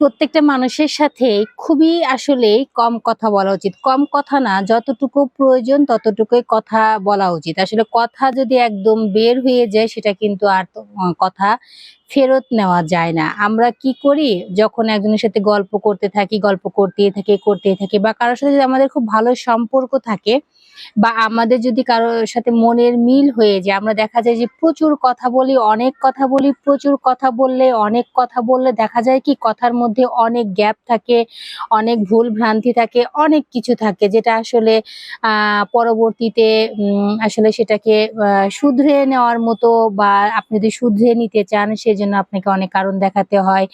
প্রত্যেকটা মানুষের সাথে খুবই আসলে কম কথা বলা উচিত। কম কথা না, যতটুকু প্রয়োজন ততটুকুই কথা বলা উচিত। আসলে কথা যদি একদম বের হয়ে যায়, সেটা কিন্তু আর কথা ফেরত নেওয়া যায় না। আমরা কি করি? যখন একজনের সাথে গল্প করতে থাকি, গল্প করতেই থাকি করতেই থাকি বা কারোর সাথে যদি আমাদের খুব ভালো সম্পর্ক থাকে বা আমাদের যদি কারোর সাথে মনের মিল হয়ে যায়, আমরা দেখা যায় যে প্রচুর কথা বলি, অনেক কথা বলি, প্রচুর কথা বললে অনেক কথা বললে দেখা যায় কি কথার মধ্যে অনেক গ্যাপ থাকে, অনেক ভুল ভ্রান্তি থাকে, অনেক কিছু থাকে যেটা আসলে পরবর্তীতে আসলে সেটাকে শুধরে নেওয়ার মতো বা আপনি যদি শুধরে নিতে চান সেজন্য আপনাকে অনেক কারণ দেখাতে হয়।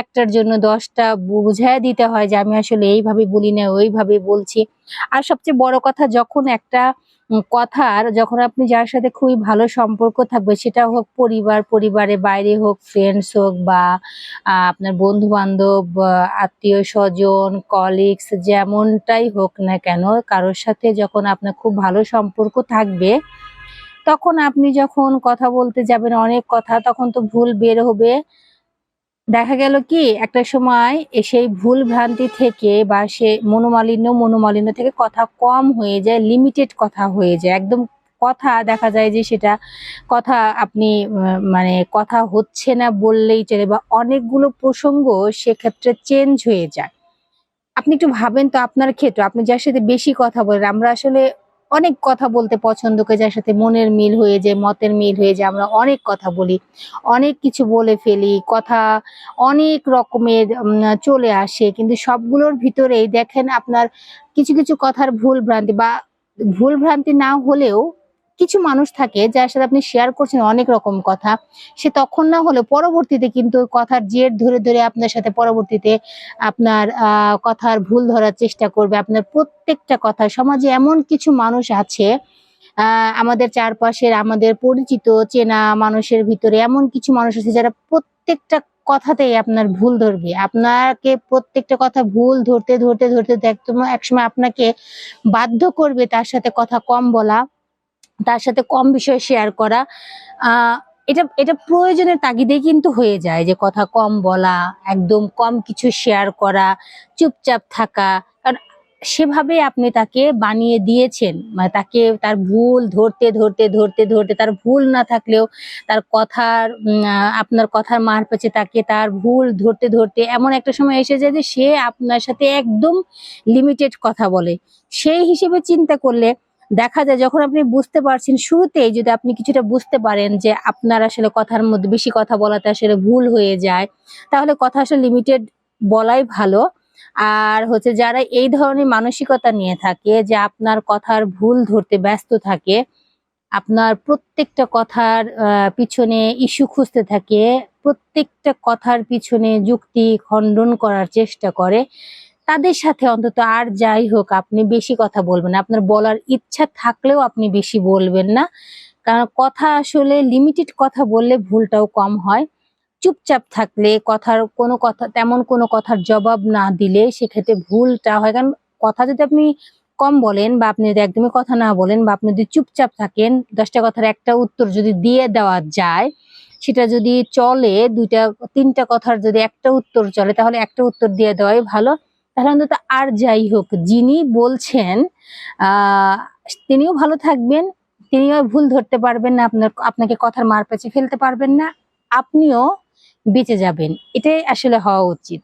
একটার জন্য দশটা বুঝায় দিতে হয় যে আমি আসলে এইভাবে বলি না, ওইভাবে বলছি। আর সবচেয়ে বড় কথা, যখন একটা কথার, যখন আপনি যার সাথে খুবই ভালো সম্পর্ক থাকবে, সেটা হোক পরিবার, পরিবারের বাইরে হোক ফ্রেন্ডস হোক বা আপনার বন্ধু বান্ধব আত্মীয় স্বজন কলিগস যেমনটাই হোক না কেন, কারোর সাথে যখন আপনার খুব ভালো সম্পর্ক থাকবে তখন আপনি যখন কথা বলতে যাবেন অনেক কথা, তখন তো ভুল বের হবে। দেখা গেল কি, একটা সময় সেই ভুল ভ্রান্তি থেকে বা সে মনোমালিন্য মনোমালিন্য থেকে কথা কম হয়ে যায় লিমিটেড কথা হয়ে যায়। একদম কথা দেখা যায় যে সেটা কথা আপনি মানে কথা হচ্ছে না বললেই চলে বা অনেকগুলো প্রসঙ্গ সেক্ষেত্রে চেঞ্জ হয়ে যায়। আপনি একটু ভাবেন তো আপনার ক্ষেত্রে, আপনি যার সাথে বেশি কথা বলেন, আমরা আসলে অনেক কথা বলতে পছন্দ করে যার সাথে মনের মিল হয়ে যায়, মতের মিল হয়ে যায়, আমরা অনেক কথা বলি, অনেক কিছু বলে ফেলি, কথা অনেক রকমের চলে আসে, কিন্তু সবগুলোর ভিতরেই দেখেন আপনার কিছু কিছু কথার ভুল ভ্রান্তি বা ভুল ভ্রান্তি না হলেও কিছু মানুষ থাকে যার সাথে আপনি শেয়ার করছেন অনেক রকম কথা। সে তখন না হলে পরবর্তীতে কিন্তু কথার জের ধরে ধরে আপনার সাথে পরবর্তীতে আপনার কথার ভুল ধরার চেষ্টা করবে। আপনার প্রত্যেকটা কথা, সমাজে এমন কিছু মানুষ আছে আমাদের চারপাশের আমাদের পরিচিত, চেনা মানুষের ভিতরে এমন কিছু মানুষ আছে যারা প্রত্যেকটা কথাতেই আপনার ভুল ধরবে। আপনাকে প্রত্যেকটা কথা ভুল ধরতে ধরতে ধরতে একদম একসময় আপনাকে বাধ্য করবে তার সাথে কথা কম বলা। তার সাথে কম বিষয় শেয়ার করা। এটা এটা প্রয়োজনের তাগিদেই কিন্তু হয়ে যায় যে কথা কম বলা, একদম কম কিছু শেয়ার করা, চুপচাপ থাকা। কারণ সেভাবে আপনি তাকে বানিয়ে দিয়েছেন। মানে তাকে তার ভুল ধরতে ধরতে ধরতে ধরতে, তার ভুল না থাকলেও তার কথার আপনার কথার মার পেছে তাকে তার ভুল ধরতে ধরতে এমন একটা সময় এসে যায় যে সে আপনার সাথে একদম লিমিটেড কথা বলে। সেই হিসেবে চিন্তা করলে দেখা যায় যখন আপনি বুঝতে পারছেন শুরুতেই যদি আপনি কিছুটা বুঝতে পারেন যে আপনার আসলে কথার মধ্যে বেশি কথা বলাতে আসলে ভুল হয়ে যায়, তাহলে কথা আসলে লিমিটেড বলাই ভালো। আর হচ্ছে যারা এই ধরনের মানসিকতা নিয়ে থাকে যে আপনার কথার ভুল ধরতে ব্যস্ত থাকে, আপনার প্রত্যেকটা কথার পিছনে ইস্যু খুঁজতে থাকে, প্রত্যেকটা কথার পিছনে যুক্তি খণ্ডন করার চেষ্টা করে তাদের সাথে অন্তত আর যাই হোক, আপনি বেশি কথা বলবেন। আপনার বলার ইচ্ছা থাকলেও আপনি বেশি বলবেন না। কারণ কথা আসলে লিমিটেড কথা বললে ভুলটাও কম হয়। চুপচাপ থাকলে কথার কোনো কথা, তেমন কোনো কথার জবাব না দিলে সেক্ষেত্রে ভুলটা হয়। কারণ কথা যদি আপনি কম বলেন বা আপনি যদি একদমই কথা না বলেন বা আপনি যদি চুপচাপ থাকেন, দশটা কথার একটা উত্তর যদি দিয়ে দেওয়া যায়, সেটা যদি চলে, দুইটা, তিনটা কথার যদি একটা উত্তর চলে, তাহলে একটা উত্তর দিয়ে দেওয়াই ভালো। তাহলে অন্তত আর যাই হোক, যিনি বলছেন তিনিও ভালো থাকবেন, তিনিও ভুল ধরতে পারবেন না, আপনার, আপনাকে কথার মার পেঁচে ফেলতে পারবেন না, আপনিও বেঁচে যাবেন। এটাই আসলে হওয়া উচিত।